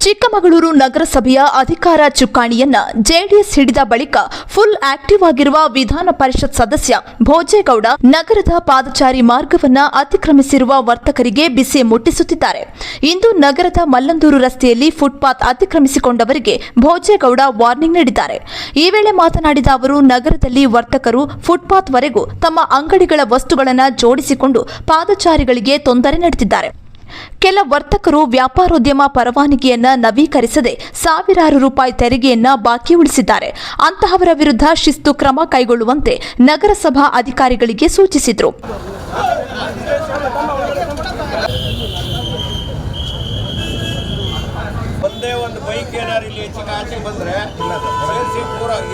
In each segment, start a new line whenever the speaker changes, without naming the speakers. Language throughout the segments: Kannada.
ಚಿಕ್ಕಮಗಳೂರು ನಗರಸಭೆಯ ಅಧಿಕಾರ ಚುಕ್ಕಾಣಿಯನ್ನ ಜೆಡಿಎಸ್ ಹಿಡಿದ ಬಳಿಕ ಫುಲ್ ಆಕ್ಟಿವ್ ಆಗಿರುವ ವಿಧಾನ ಪರಿಷತ್ ಸದಸ್ಯ ಭೋಜೇಗೌಡ ನಗರದ ಪಾದಚಾರಿ ಮಾರ್ಗವನ್ನ ಅತಿಕ್ರಮಿಸಿರುವ ವರ್ತಕರಿಗೆ ಬಿಸಿ ಮುಟ್ಟಿಸುತ್ತಿದ್ದಾರೆ. ಇಂದು ನಗರದ ಮಲ್ಲಂದೂರು ರಸ್ತೆಯಲ್ಲಿ ಫುಟ್ಪಾತ್ ಅತಿಕ್ರಮಿಸಿಕೊಂಡವರಿಗೆ ಭೋಜೇಗೌಡ ವಾರ್ನಿಂಗ್ ನೀಡಿದ್ದಾರೆ. ಈ ವೇಳೆ ಮಾತನಾಡಿದ ಅವರು, ನಗರದಲ್ಲಿ ವರ್ತಕರು ಫುಟ್ಪಾತ್ವರೆಗೂ ತಮ್ಮ ಅಂಗಡಿಗಳ ವಸ್ತುಗಳನ್ನು ಜೋಡಿಸಿಕೊಂಡು ಪಾದಚಾರಿಗಳಿಗೆ ತೊಂದರೆ ನೀಡುತ್ತಿದ್ದಾರೆ ಕೆಲ ವರ್ತಕರು ವ್ಯಾಪಾರೋದ್ಯಮ ಪರವಾನಗಿಯನ್ನ ನವೀಕರಿಸದೆ ಸಾವಿರಾರು ರೂಪಾಯಿ ತೆರಿಗೆಯನ್ನ ಬಾಕಿ ಉಳಿಸಿದ್ದಾರೆ. ಅಂತಹವರ ವಿರುದ್ಧ ಶಿಸ್ತು ಕ್ರಮ ಕೈಗೊಳ್ಳುವಂತೆ ನಗರಸಭಾ ಅಧಿಕಾರಿಗಳಿಗೆ ಸೂಚಿಸಿದರು.
ಒಂದೇ ಬೈಕ್ ಇಲ್ಲಿ ಆಚೆ ಬಂದ್ರೆ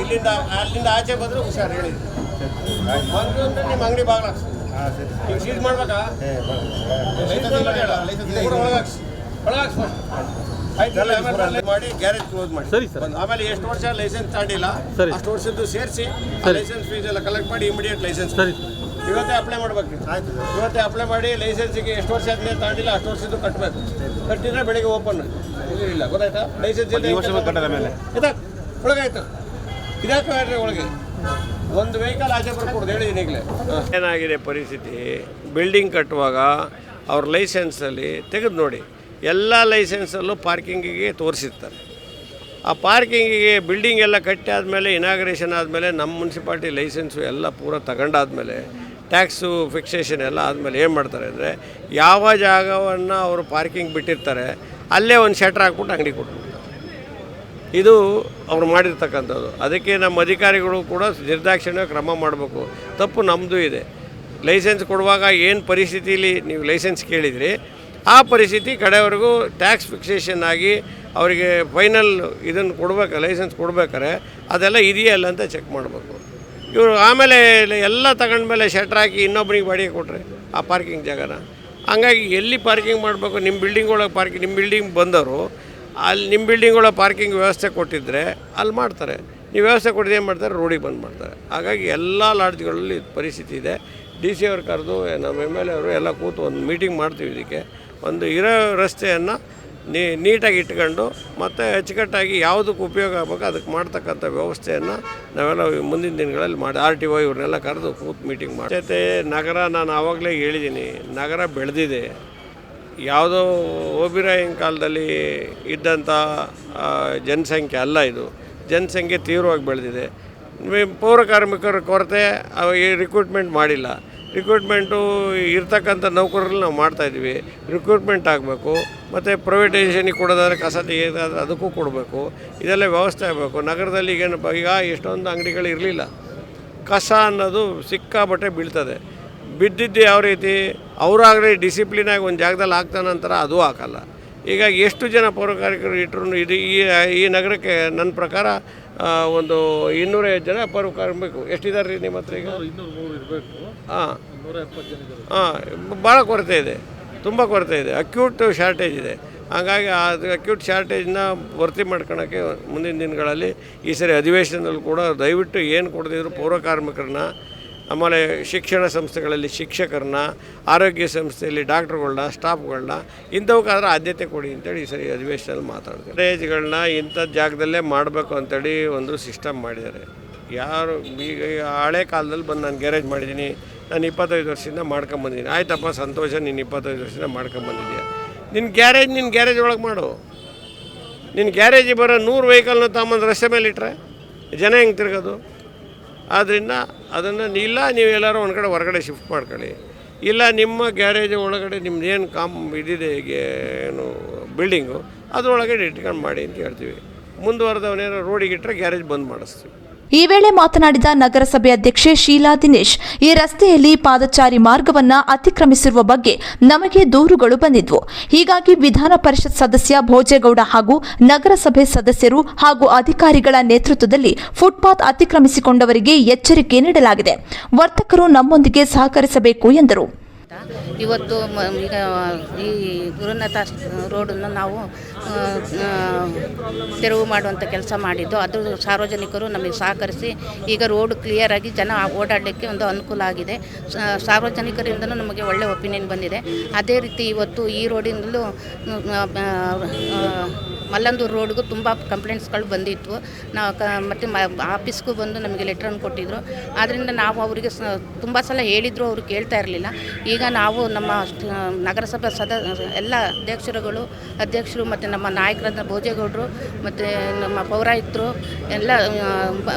ಇಲ್ಲಿಂದ. ಅಲ್ಲಿಂದ ಆಚೆ ಬಂದ್ರೆ ಹುಷಾರು ಹೇಳಿ ಬಂದು ಅಂದ್ರೆ ನಿಮ್ಮ ಅಂಗಡಿ ಬಾಗಿಲು ಹಾಕ್ಸಿ ಈಗ ಸೀಸ್ ಮಾಡ್ಬೇಕಾ ಲೈಸೆನ್ಸ್ ಇಲ್ಲ ಹೇಳ. ಪೂರ ಒಳಗೆ ಹಾಕ್ಸಿ. ಒಳಗೆ ಹಾಕ್ಸಿ ಆಯ್ತು, ಇಲ್ಲ, ಆಮೇಲೆ ಅಲ್ಲಿ ಮಾಡಿ ಗ್ಯಾರೇಜ್ ಕ್ಲೋಸ್ ಮಾಡಿ.
ಸರಿ, ಸರ್.
ಆಮೇಲೆ ಎಷ್ಟು ವರ್ಷ ಲೈಸೆನ್ಸ್ ತಾಂಡಿಲ್ಲ
ಸರಿ.
ಅಷ್ಟು ವರ್ಷದ್ದು ಸೇರಿಸಿ ಲೈಸೆನ್ಸ್ ಫೀಸ್ ಎಲ್ಲ ಕಲೆಕ್ಟ್ ಮಾಡಿ ಇಮಿಡಿಯೇಟ್ ಲೈಸೆನ್ಸ್
ಸರಿ
ಇವತ್ತೇ ಅಪ್ಲೈ ಮಾಡ್ಬೇಕು. ಇವತ್ತೇ ಅಪ್ಲೈ ಮಾಡಿ ಲೈಸೆನ್ಸಿಗೆ ಎಷ್ಟು ವರ್ಷ ಆದ್ಮೇಲೆ ತಾಂಡಿಲ್ಲ ಅಷ್ಟು ವರ್ಷದ್ದು ಕಟ್ಟಬೇಕು ಕಟ್ಟಿದ್ರೆ ಬೆಳಿಗ್ಗೆ ಓಪನ್ ಇಲ್ಲ ಗೊತ್ತಾಯ್ತಾ? ಲೈಸೆನ್ಸ್
ಈ ವರ್ಷ ಕಟ್ಟದ ಆಮೇಲೆ
ಇದಾಕ್ ಒಳಗಾಯ್ತು. ಒಂದು ವೆಹಿಕಲ್ ಆಚೆ ಬರ್ಕೊಡ್ದು ಏನಾಗಿದೆ ಪರಿಸ್ಥಿತಿ? ಬಿಲ್ಡಿಂಗ್ ಕಟ್ಟುವಾಗ ಅವ್ರ ಲೈಸೆನ್ಸಲ್ಲಿ ತೆಗೆದು ನೋಡಿ, ಎಲ್ಲ ಲೈಸೆನ್ಸಲ್ಲೂ ಪಾರ್ಕಿಂಗಿಗೆ ತೋರಿಸಿರ್ತಾರೆ. ಆ ಪಾರ್ಕಿಂಗಿಗೆ ಬಿಲ್ಡಿಂಗ್ ಎಲ್ಲ ಕಟ್ಟಿ ಆದಮೇಲೆ ಇನಾಗ್ರೇಷನ್ ಆದಮೇಲೆ ನಮ್ಮ ಮುನ್ಸಿಪಾಲ್ಟಿ ಲೈಸೆನ್ಸು ಎಲ್ಲ ಪೂರ ತಗೊಂಡಾದ್ಮೇಲೆ ಟ್ಯಾಕ್ಸು ಫಿಕ್ಸೇಷನ್ ಎಲ್ಲ ಆದಮೇಲೆ ಏನು ಮಾಡ್ತಾರೆ ಅಂದರೆ, ಯಾವ ಜಾಗವನ್ನು ಅವರು ಪಾರ್ಕಿಂಗ್ ಬಿಟ್ಟಿರ್ತಾರೆ, ಅಲ್ಲೇ ಒಂದು ಶೆಟ್ರ್ ಹಾಕ್ಬಿಟ್ಟು ಅಂಗಡಿ ಕೊಟ್ಬಿಡ್ತಾರೆ ಇದು ಅವ್ರು ಮಾಡಿರ್ತಕ್ಕಂಥದ್ದು. ಅದಕ್ಕೆ ನಮ್ಮ ಅಧಿಕಾರಿಗಳು ಕೂಡ ನಿರ್ದಾಕ್ಷಿಣ್ಯ ಕ್ರಮ ಮಾಡಬೇಕು. ತಪ್ಪು ನಮ್ಮದು ಇದೆ. ಲೈಸೆನ್ಸ್ ಕೊಡುವಾಗ ಏನು ಪರಿಸ್ಥಿತಿಲಿ ನೀವು ಲೈಸೆನ್ಸ್ ಕೇಳಿದ್ರಿ, ಆ ಪರಿಸ್ಥಿತಿ ಕಡೆವರೆಗೂ ಟ್ಯಾಕ್ಸ್ ಫಿಕ್ಸೇಷನ್ ಆಗಿ ಅವರಿಗೆ ಫೈನಲ್ ಇದನ್ನು ಕೊಡ್ಬೇಕು, ಲೈಸೆನ್ಸ್ ಕೊಡ್ಬೇಕಾರೆ ಅದೆಲ್ಲ ಇದೆಯಲ್ಲ ಅಂತ ಚೆಕ್ ಮಾಡಬೇಕು. ಇವರು ಆಮೇಲೆ ಎಲ್ಲ ತಗೊಂಡ್ಮೇಲೆ ಶೆಟ್ರ್ ಹಾಕಿ ಇನ್ನೊಬ್ಬರಿಗೆ ಬಾಡಿಗೆ ಕೊಟ್ಟರೆ ಆ ಪಾರ್ಕಿಂಗ್ ಜಾಗನ. ಹಂಗಾಗಿ ಎಲ್ಲಿ ಪಾರ್ಕಿಂಗ್ ಮಾಡಬೇಕು ನಿಮ್ಮ ಬಿಲ್ಡಿಂಗ್ ಒಳಗೆ ಪಾರ್ಕಿಂಗ್ ನಿಮ್ಮ ಬಿಲ್ಡಿಂಗ್ ಬಂದವರು ಅಲ್ಲಿ ನಿಮ್ಮ ಬಿಲ್ಡಿಂಗ್ ಒಳಗೆ ಪಾರ್ಕಿಂಗ್ ವ್ಯವಸ್ಥೆ ಕೊಟ್ಟಿದ್ದರೆ ಅಲ್ಲಿ ಮಾಡ್ತಾರೆ. ನೀವು ವ್ಯವಸ್ಥೆ ಕೊಟ್ಟಿದ್ದು ಏನು ಮಾಡ್ತಾರೆ? ರೋಡಿಗೆ ಬಂದು ಮಾಡ್ತಾರೆ. ಹಾಗಾಗಿ ಎಲ್ಲ ಲಾಡ್ಜ್ಗಳಲ್ಲಿ ಪರಿಸ್ಥಿತಿ ಇದೆ. ಡಿ ಸಿ ಅವ್ರು ಕರೆದು, ನಮ್ಮ ಎಂ ಎಲ್ ಎ ಅವರು ಎಲ್ಲ ಕೂತು ಒಂದು ಮೀಟಿಂಗ್ ಮಾಡ್ತೀವಿ ಇದಕ್ಕೆ. ಒಂದು ಇರೋ ರಸ್ತೆಯನ್ನು ನೀಟಾಗಿ ಇಟ್ಕೊಂಡು ಮತ್ತು ಅಚ್ಚುಕಟ್ಟಾಗಿ ಯಾವುದಕ್ಕೆ ಉಪಯೋಗ ಆಗಬೇಕು ಅದಕ್ಕೆ ಮಾಡ್ತಕ್ಕಂಥ ವ್ಯವಸ್ಥೆಯನ್ನು ನಾವೆಲ್ಲ ಮುಂದಿನ ದಿನಗಳಲ್ಲಿ ಮಾಡಿ ಆರ್ ಟಿ ಒ ಇವ್ರನ್ನೆಲ್ಲ ಕರೆದು ಕೂತು ಮೀಟಿಂಗ್ ಮಾಡಿ. ಜೊತೆ ನಗರ ನಾನು ಆವಾಗಲೇ ಹೇಳಿದ್ದೀನಿ ನಗರ ಬೆಳೆದಿದೆ. ಯಾವುದೋ ಓಬಿರಾಯನ್ ಕಾಲದಲ್ಲಿ ಇದ್ದಂಥ ಜನಸಂಖ್ಯೆ ಅಲ್ಲ ಇದು. ಜನಸಂಖ್ಯೆ ತೀವ್ರವಾಗಿ ಬೆಳೆದಿದೆ. ಪೌರ ಕಾರ್ಮಿಕರ ಕೊರತೆ ಈ ರಿಕ್ರೂಟ್ಮೆಂಟ್ ಮಾಡಿಲ್ಲ. ರಿಕ್ರೂಟ್ಮೆಂಟು ಇರ್ತಕ್ಕಂಥ ನೌಕರರಲ್ಲಿ ನಾವು ಮಾಡ್ತಾಯಿದ್ವಿ ರಿಕ್ರೂಟ್ಮೆಂಟ್ ಆಗಬೇಕು, ಮತ್ತು ಪ್ರೈವೇಟೈಸೇಷನಿಗೆ ಕೊಡೋದಾದ್ರೆ ಕಸ ತೆಗೆಯೋದಾದ್ರೆ ಅದಕ್ಕೂ ಕೊಡಬೇಕು. ಇದೆಲ್ಲ ವ್ಯವಸ್ಥೆ ಆಗಬೇಕು. ನಗರದಲ್ಲಿ ಈಗೇನಪ್ಪ ಈಗ ಎಷ್ಟೊಂದು ಅಂಗಡಿಗಳು ಇರಲಿಲ್ಲ. ಕಸ ಅನ್ನೋದು ಸಿಕ್ಕಾಬಟ್ಟೆ ಬೀಳ್ತದೆ. ಬಿದ್ದಿದ್ದು ಯಾವ ರೀತಿ? ಅವರಾಗಲೇ ಡಿಸಿಪ್ಲಿನಾಗಿ ಒಂದು ಜಾಗದಲ್ಲಿ ಹಾಕ್ತಾನಂತರ ಅದು ಹಾಕಲ್ಲ. ಈಗ ಎಷ್ಟು ಜನ ಪೌರಕಾರ್ಮಿಕರು ಇಟ್ಟರು ಇದು ಈ ಈ ನಗರಕ್ಕೆ ನನ್ನ ಪ್ರಕಾರ ಒಂದು ಇನ್ನೂರೈವತ್ತು ಜನ ಪೌರಕಾರ್ಮಿಕರು ಎಷ್ಟಿದ್ದಾರೆ ರೀ ನಿಮ್ಮ ಹತ್ರ ಈಗ? ಹಾಂ. ಹಾಂ ಭಾಳ ಕೊರತೆ ಇದೆ. ತುಂಬ ಕೊರತೆ ಇದೆ. ಅಕ್ಯೂಟ್ ಶಾರ್ಟೇಜ್ ಇದೆ. ಹಾಗಾಗಿ ಅದು ಅಕ್ಯೂಟ್ ಶಾರ್ಟೇಜ್ನ ಭರ್ತಿ ಮಾಡ್ಕೊಳಕ್ಕೆ ಮುಂದಿನ ದಿನಗಳಲ್ಲಿ ಈ ಸರಿ ಅಧಿವೇಶನದಲ್ಲಿ ಕೂಡ ದಯವಿಟ್ಟು ಏನು ಕೊಡದಿದ್ರು ಪೌರ ಕಾರ್ಮಿಕರನ್ನ ಆಮೇಲೆ ಶಿಕ್ಷಣ ಸಂಸ್ಥೆಗಳಲ್ಲಿ ಶಿಕ್ಷಕರನ್ನ, ಆರೋಗ್ಯ ಸಂಸ್ಥೆಯಲ್ಲಿ ಡಾಕ್ಟ್ರುಗಳನ್ನ, ಸ್ಟಾಫ್ಗಳನ್ನ ಇಂಥವಕ್ಕಾದ್ರೆ ಆದ್ಯತೆ ಕೊಡಿ ಅಂತೇಳಿ ಈ ಸರಿ ಅಧಿವೇಶನದಲ್ಲಿ ಮಾತಾಡ್ತಾರೆ. ಕಾಲೇಜ್ಗಳನ್ನ ಇಂಥ ಜಾಗದಲ್ಲೇ ಮಾಡಬೇಕು ಅಂತೇಳಿ ಒಂದು ಸಿಸ್ಟಮ್ ಮಾಡಿದ್ದಾರೆ. ಯಾರು ಈಗ ಈಗ ಹಳೆ ಕಾಲದಲ್ಲಿ ಬಂದು ನಾನು ಗ್ಯಾರೇಜ್ ಮಾಡಿದ್ದೀನಿ, ನಾನು ಇಪ್ಪತ್ತೈದು ವರ್ಷದಿಂದ ಮಾಡ್ಕೊಂಬಂದಿದ್ದೀನಿ ಆಯ್ತಪ್ಪ ಸಂತೋಷ, ನೀನು ಇಪ್ಪತ್ತೈದು ವರ್ಷದಿಂದ ಮಾಡ್ಕೊಂಬಂದಿದ್ಯಾ ನಿನ್ನ ಗ್ಯಾರೇಜ್ ನಿನ್ನ ಗ್ಯಾರೇಜ್ ಒಳಗೆ ಮಾಡು. ನಿನ್ನ ಗ್ಯಾರೇಜಿಗೆ ಬರೋ ನೂರು ವೆಹಿಕಲ್ನ ತಗೊಂಬಂದು ರಸ್ತೆ ಮೇಲೆ ಇಟ್ಟರೆ ಜನ ಹೆಂಗೆ ತಿರ್ಗೋದು? ಆದ್ದರಿಂದ ಅದನ್ನು ಇಲ್ಲ, ನೀವು ಎಲ್ಲರೂ ಒಂದು ಕಡೆ ಹೊರಗಡೆ ಶಿಫ್ಟ್ ಮಾಡ್ಕೊಳ್ಳಿ. ಇಲ್ಲ, ನಿಮ್ಮ ಗ್ಯಾರೇಜ್ ಒಳಗಡೆ ನಿಮ್ದು ಏನು ಕಾಮ್ ಇದಿದೆ ಏನು ಬಿಲ್ಡಿಂಗು ಅದರೊಳಗಡೆ ಇಟ್ಕೊಂಡು ಮಾಡಿ ಅಂತ ಹೇಳ್ತೀವಿ. ಮುಂದುವರೆದವನೇನೋ ರೋಡಿಗೆ ಇಟ್ಟರೆ ಗ್ಯಾರೇಜ್ ಬಂದ್ ಮಾಡಿಸ್ತೀವಿ.
ಈ ವೇಳೆ ಮಾತನಾಡಿದ ನಗರಸಭೆ ಅಧ್ಯಕ್ಷೆ ಶೀಲಾ ದಿನೇಶ್, ಈ ರಸ್ತೆಯಲ್ಲಿ ಪಾದಚಾರಿ ಮಾರ್ಗವನ್ನ ಅತಿಕ್ರಮಿಸಿರುವ ಬಗ್ಗೆ ನಮಗೆ ದೂರುಗಳು ಬಂದಿದ್ವು. ಹೀಗಾಗಿ ವಿಧಾನ ಪರಿಷತ್ ಸದಸ್ಯ ಭೋಜೇಗೌಡ ಹಾಗೂ ನಗರಸಭೆ ಸದಸ್ಯರು ಹಾಗೂ ಅಧಿಕಾರಿಗಳ ನೇತೃತ್ವದಲ್ಲಿ ಫುಟ್ಪಾತ್ ಅತಿಕ್ರಮಿಸಿಕೊಂಡವರಿಗೆ ಎಚ್ಚರಿಕೆ ನೀಡಲಾಗಿದೆ. ವರ್ತಕರು ನಮ್ಮೊಂದಿಗೆ ಸಹಕರಿಸಬೇಕು ಎಂದರು.
ಇವತ್ತು ಈಗ ಈ ಗುರುನಾಥ ರೋಡನ್ನು ನಾವು ತೆರವು ಮಾಡುವಂಥ ಕೆಲಸ ಮಾಡಿದ್ದು. ಅದು ಸಾರ್ವಜನಿಕರು ನಮಗೆ ಸಹಕರಿಸಿ ಈಗ ರೋಡ್ ಕ್ಲಿಯರ್ ಆಗಿ ಜನ ಓಡಾಡಲಿಕ್ಕೆ ಒಂದು ಅನುಕೂಲ ಆಗಿದೆ. ಸಾರ್ವಜನಿಕರಿಂದಲೂ ನಮಗೆ ಒಳ್ಳೆಯ ಒಪಿನಿಯನ್ ಬಂದಿದೆ. ಅದೇ ರೀತಿ ಇವತ್ತು ಈ ರೋಡಿನಲ್ಲೂ ಮಲ್ಲಂದೂರು ರೋಡ್ಗೂ ತುಂಬ ಕಂಪ್ಲೇಂಟ್ಸ್ಗಳು ಬಂದಿತ್ತು. ನಾವು ಕ ಮತ್ತು ಮ ಆಫೀಸ್ಗೂ ಬಂದು ನಮಗೆ ಲೆಟ್ರನ್ನು ಕೊಟ್ಟಿದ್ದರು ಆದ್ದರಿಂದ ನಾವು ಅವರಿಗೆ ಸ ತುಂಬ ಸಲ ಹೇಳಿದ್ರು, ಅವರು ಕೇಳ್ತಾ ಇರಲಿಲ್ಲ. ಈಗ ನಾವು ನಮ್ಮ ನಗರಸಭಾ ಸದ ಎಲ್ಲ ಅಧ್ಯಕ್ಷರುಗಳು, ಅಧ್ಯಕ್ಷರು ಮತ್ತು ನಮ್ಮ ನಾಯಕರಾದ ಭೋಜೇಗೌಡರು ಮತ್ತು ನಮ್ಮ ಪೌರಾಯಿತರು ಎಲ್ಲ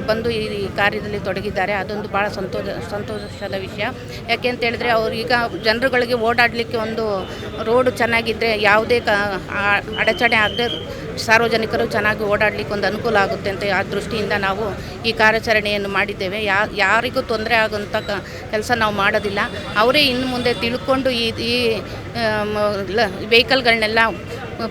ಬಂದು ಈ ಕಾರ್ಯದಲ್ಲಿ ತೊಡಗಿದ್ದಾರೆ. ಅದೊಂದು ಭಾಳ ಸಂತೋಷ, ಸಂತೋಷದ ವಿಷಯ. ಯಾಕೆ ಅಂತ ಹೇಳಿದ್ರೆ ಅವ್ರು ಈಗ ಜನರುಗಳಿಗೆ ಓಡಾಡಲಿಕ್ಕೆ ಒಂದು ರೋಡು ಚೆನ್ನಾಗಿದ್ದರೆ ಯಾವುದೇ ಕ ಅಡಚಣೆ ಆಗದೆ ಸಾರ್ವಜನಿಕರು ಚೆನ್ನಾಗಿ ಓಡಾಡಲಿಕ್ಕೆ ಒಂದು ಅನುಕೂಲ ಆಗುತ್ತೆ ಅಂತ ಆ ದೃಷ್ಟಿಯಿಂದ ನಾವು ಈ ಕಾರ್ಯಾಚರಣೆಯನ್ನು ಮಾಡಿದ್ದೇವೆ. ಯಾ, ಯಾರಿಗೂ ತೊಂದರೆ ಆಗುವಂಥ ಕೆಲಸ ನಾವು ಮಾಡೋದಿಲ್ಲ. ಅವರೇ ಇನ್ನು ಮುಂದೆ ತಿಳ್ಕೊಂಡು ಈ ಈ ವೆಹಿಕಲ್ಗಳನ್ನೆಲ್ಲ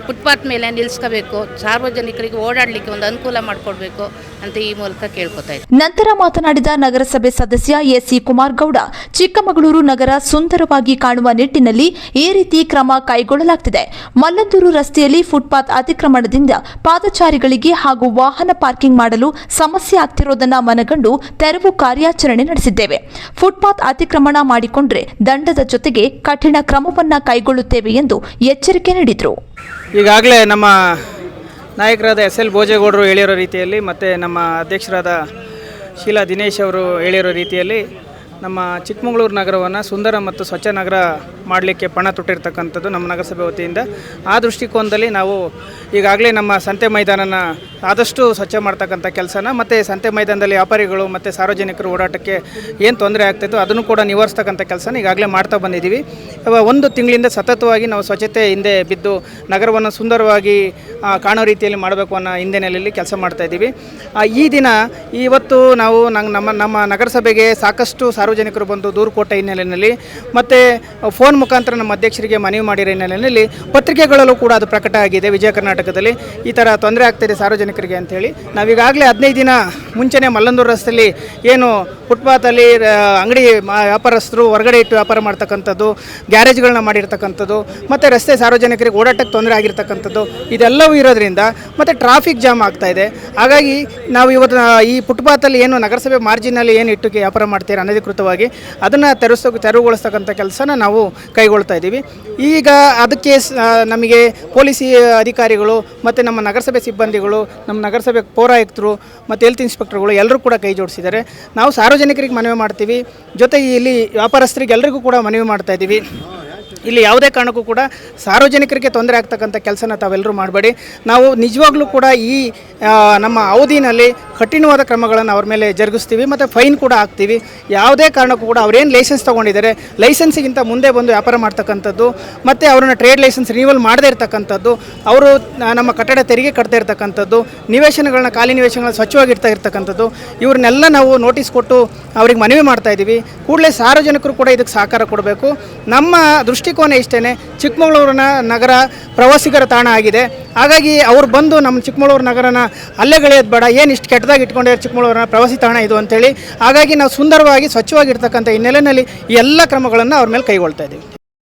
ಫುಟ್ಪಾತ್ ಮೇಲೆ ನಿಲ್ಲಿಸ್ಕೋಬೇಕು. ಸಾರ್ವಜನಿಕರಿಗೆ ಓಡಾಡಲಿಕ್ಕೆ ಒಂದು ಅನುಕೂಲ ಮಾಡಿಕೊಡ್ಬೇಕು. ಅಂತ ಈ ಮೂಲಕ ಕೇಳ್ಕೊತಾ ಇದ್ದೀನಿ
ನಂತರ ಮಾತನಾಡಿದ ನಗರಸಭೆ ಸದಸ್ಯ ಎಸಿ ಕುಮಾರ್ ಗೌಡ ಚಿಕ್ಕಮಗಳೂರು ನಗರ ಸುಂದರವಾಗಿ ಕಾಣುವ ನಿಟ್ಟಿನಲ್ಲಿ ಈ ರೀತಿ ಕ್ರಮ ಕೈಗೊಳ್ಳಲಾಗುತ್ತಿದೆ ಮಲ್ಲಂದೂರು ರಸ್ತೆಯಲ್ಲಿ ಫುಟ್ಪಾತ್ ಅತಿಕ್ರಮಣದಿಂದ ಪಾದಚಾರಿಗಳಿಗೆ ಹಾಗೂ ವಾಹನ ಪಾರ್ಕಿಂಗ್ ಮಾಡಲು ಸಮಸ್ಯೆ ಆಗ್ತಿರೋದನ್ನ ಮನಗಂಡು ತೆರವು ಕಾರ್ಯಾಚರಣೆ ನಡೆಸಿದ್ದೇವೆ. ಫುಟ್ಪಾತ್ ಅತಿಕ್ರಮಣ ಮಾಡಿಕೊಂಡ್ರೆ ದಂಡದ ಜೊತೆಗೆ ಕಠಿಣ ಕ್ರಮವನ್ನ ಕೈಗೊಳ್ಳುತ್ತೇವೆ ಎಂದು ಎಚ್ಚರಿಕೆ ನೀಡಿದರು.
ಈಗಾಗಲೇ ನಮ್ಮ ನಾಯಕರಾದ ಎಸ್ ಎಲ್ ಭೋಜೇಗೌಡರು ಹೇಳಿರೋ ರೀತಿಯಲ್ಲಿ ಮತ್ತು ನಮ್ಮ ಅಧ್ಯಕ್ಷರಾದ ಶೀಲಾ ದಿನೇಶ್ ಅವರು ಹೇಳಿರೋ ರೀತಿಯಲ್ಲಿ ನಮ್ಮ ಚಿಕ್ಕಮಗಳೂರು ನಗರವನ್ನು ಸುಂದರ ಮತ್ತು ಸ್ವಚ್ಛ ನಗರ ಮಾಡಲಿಕ್ಕೆ ಪಣ ತೊಟ್ಟಿರ್ತಕ್ಕಂಥದ್ದು ನಮ್ಮ ನಗರಸಭೆ ವತಿಯಿಂದ. ಆ ದೃಷ್ಟಿಕೋನದಲ್ಲಿ ನಾವು ಈಗಾಗಲೇ ನಮ್ಮ ಸಂತೆ ಮೈದಾನನ ಆದಷ್ಟು ಸ್ವಚ್ಛ ಮಾಡ್ತಕ್ಕಂಥ ಕೆಲಸನ ಮತ್ತು ಸಂತೆ ಮೈದಾನದಲ್ಲಿ ವ್ಯಾಪಾರಿಗಳು ಮತ್ತು ಸಾರ್ವಜನಿಕರು ಓಡಾಟಕ್ಕೆ ಏನು ತೊಂದರೆ ಆಗ್ತಾಯಿತ್ತು ಅದನ್ನು ಕೂಡ ನಿವಾರಿಸ್ತಕ್ಕಂಥ ಕೆಲಸನ ಈಗಾಗಲೇ ಮಾಡ್ತಾ ಬಂದಿದ್ದೀವಿ. ಒಂದು ತಿಂಗಳಿಂದ ಸತತವಾಗಿ ನಾವು ಸ್ವಚ್ಛತೆ ಹಿಂದೆ ಬಿದ್ದು ನಗರವನ್ನು ಸುಂದರವಾಗಿ ಕಾಣೋ ರೀತಿಯಲ್ಲಿ ಮಾಡಬೇಕು ಅನ್ನೋ ಹಿನ್ನೆಲೆಯಲ್ಲಿ ಕೆಲಸ ಮಾಡ್ತಾ ಇದ್ದೀವಿ. ಈ ದಿನ ಇವತ್ತು ನಾವು ನಮ್ಮ ನಮ್ಮ ನಗರಸಭೆಗೆ ಸಾಕಷ್ಟು ಸಾರ್ವಜನಿಕರು ಬಂದು ದೂರು ಕೊಟ್ಟ ಹಿನ್ನೆಲೆಯಲ್ಲಿ ಮತ್ತು ಫೋನ್ ಮುಖಾಂತರ ನಮ್ಮ ಅಧ್ಯಕ್ಷರಿಗೆ ಮನವಿ ಮಾಡಿರೋ ಹಿನ್ನೆಲೆಯಲ್ಲಿ ಪತ್ರಿಕೆಗಳಲ್ಲೂ ಕೂಡ ಅದು ಪ್ರಕಟ ಆಗಿದೆ. ವಿಜಯ ಕರ್ನಾಟಕದಲ್ಲಿ ಈ ಥರ ತೊಂದರೆ ಆಗ್ತಿದೆ ಸಾರ್ವಜನಿಕರಿಗೆ ಅಂಥೇಳಿ ನಾವೀಗಾಗಲೇ ಹದಿನೈದು ದಿನ ಮುಂಚೆನೇ ಮಲ್ಲಂದೂರು ರಸ್ತೆಯಲ್ಲಿ ಏನು ಫುಟ್ಪಾತಲ್ಲಿ ಅಂಗಡಿ ವ್ಯಾಪಾರಸ್ಥರು ಹೊರಗಡೆ ಇಟ್ಟು ವ್ಯಾಪಾರ ಮಾಡ್ತಕ್ಕಂಥದ್ದು, ಗ್ಯಾರೇಜ್ಗಳನ್ನ ಮಾಡಿರ್ತಕ್ಕಂಥದ್ದು, ಮತ್ತು ರಸ್ತೆ ಸಾರ್ವಜನಿಕರಿಗೆ ಓಡಾಟಕ್ಕೆ ತೊಂದರೆ ಆಗಿರ್ತಕ್ಕಂಥದ್ದು, ಇದೆಲ್ಲವೂ ಇರೋದ್ರಿಂದ ಮತ್ತು ಟ್ರಾಫಿಕ್ ಜಾಮ್ ಆಗ್ತಾ ಇದೆ. ಹಾಗಾಗಿ ನಾವು ಇವತ್ತು ಈ ಫುಟ್ಪಾತಲ್ಲಿ ಏನು ನಗರಸಭೆ ಮಾರ್ಜಿನಲ್ಲಿ ಏನು ಇಟ್ಟು ವ್ಯಾಪಾರ ಮಾಡ್ತೀರಾ ಅನಧಿಕೃತವಾಗಿ ಅದನ್ನು ತೆರವಿಸ ತೆರವುಗೊಳಿಸ್ತಕ್ಕಂಥ ಕೆಲಸನ ನಾವು ಕೈಗೊಳ್ತಾ ಇದ್ದೀವಿ. ಈಗ ಅದಕ್ಕೆ ನಮಗೆ ಪೊಲೀಸ್ ಅಧಿಕಾರಿಗಳು ಮತ್ತು ನಮ್ಮ ನಗರಸಭೆ ಸಿಬ್ಬಂದಿಗಳು, ನಮ್ಮ ನಗರಸಭೆ ಪೌರಾಯುಕ್ತರು ಮತ್ತು ಹೆಲ್ತ್ ಇನ್ಸ್ಪೆಕ್ಟರ್ಗಳು ಎಲ್ಲರೂ ಕೂಡ ಕೈ ಜೋಡಿಸಿದ್ದಾರೆ. ನಾವು ಸಾರ್ವಜನಿಕರಿಗೆ ಮನವಿ ಮಾಡ್ತೀವಿ. ಜೊತೆಗೆ ಇಲ್ಲಿ ವ್ಯಾಪಾರಸ್ಥರಿಗೆ ಎಲ್ಲರಿಗೂ ಕೂಡ ಮನವಿ ಮಾಡ್ತಾ ಇದ್ದೀವಿ. ಇಲ್ಲಿ ಯಾವುದೇ ಕಾರಣಕ್ಕೂ ಕೂಡ ಸಾರ್ವಜನಿಕರಿಗೆ ತೊಂದರೆ ಆಗ್ತಕ್ಕಂಥ ಕೆಲಸನ ತಾವೆಲ್ಲರೂ ಮಾಡಬೇಡಿ. ನಾವು ನಿಜವಾಗ್ಲೂ ಕೂಡ ಈ ನಮ್ಮ ಅವಧಿನಲ್ಲಿ ಕಠಿಣವಾದ ಕ್ರಮಗಳನ್ನು ಅವ್ರ ಮೇಲೆ ಜರುಗಿಸ್ತೀವಿ ಮತ್ತು ಫೈನ್ ಕೂಡ ಹಾಕ್ತೀವಿ. ಯಾವುದೇ ಕಾರಣಕ್ಕೂ ಕೂಡ ಅವ್ರೇನು ಲೈಸೆನ್ಸ್ ತೊಗೊಂಡಿದ್ದಾರೆ, ಲೈಸೆನ್ಸಿಗಿಂತ ಮುಂದೆ ಬಂದು ವ್ಯಾಪಾರ ಮಾಡ್ತಕ್ಕಂಥದ್ದು, ಮತ್ತು ಅವ್ರನ್ನ ಟ್ರೇಡ್ ಲೈಸೆನ್ಸ್ ರಿನ್ಯೂವಲ್ ಮಾಡದೇ ಇರ್ತಕ್ಕಂಥದ್ದು, ಅವರು ನಮ್ಮ ಕಟ್ಟಡ ತೆರಿಗೆ ಕಟ್ತಾ ಇರ್ತಕ್ಕಂಥದ್ದು, ನಿವೇಶನಗಳನ್ನ ಖಾಲಿ ನಿವೇಶನಗಳನ್ನ ಸ್ವಚ್ಛವಾಗಿರ್ತಾ ಇರ್ತಕ್ಕಂಥದ್ದು, ಇವ್ರನ್ನೆಲ್ಲ ನಾವು ನೋಟಿಸ್ ಕೊಟ್ಟು ಅವ್ರಿಗೆ ಮನವಿ ಮಾಡ್ತಾ ಇದ್ದೀವಿ. ಕೂಡಲೇ ಸಾರ್ವಜನಿಕರು ಕೂಡ ಇದಕ್ಕೆ ಸಹಕಾರ ಕೊಡಬೇಕು. ನಮ್ಮ ದೃಷ್ಟಿಕೋನ ಇಷ್ಟೇ ಚಿಕ್ಕಮಗಳೂರಿನ ನಗರ ಪ್ರವಾಸಿಗರ ತಾಣ ಆಗಿದೆ. ಹಾಗಾಗಿ ಅವ್ರು ಬಂದು ನಮ್ಮ ಚಿಕ್ಕಮಗಳೂರು ನಗರನ ಅಲ್ಲೆಗಳೆಯೋದು ಬೇಡ. ಏನು ಇಷ್ಟು ಕೆಟ್ಟದಾಗಿ ಇಟ್ಕೊಂಡಿದ್ದಾರೆ ಚಿಕ್ಕಮಗಳೂರಿನ ಪ್ರವಾಸಿ ತಾಣ ಇದು ಅಂತೇಳಿ. ಹಾಗಾಗಿ ನಾವು ಸುಂದರವಾಗಿ ಸ್ವಚ್ಛವಾಗಿರ್ತಕ್ಕಂಥ ಹಿನ್ನೆಲೆಯಲ್ಲಿ ಈ ಎಲ್ಲ ಕ್ರಮಗಳನ್ನು ಅವ್ರ ಮೇಲೆ ಕೈಗೊಳ್ತಾ ಇದ್ದೀವಿ.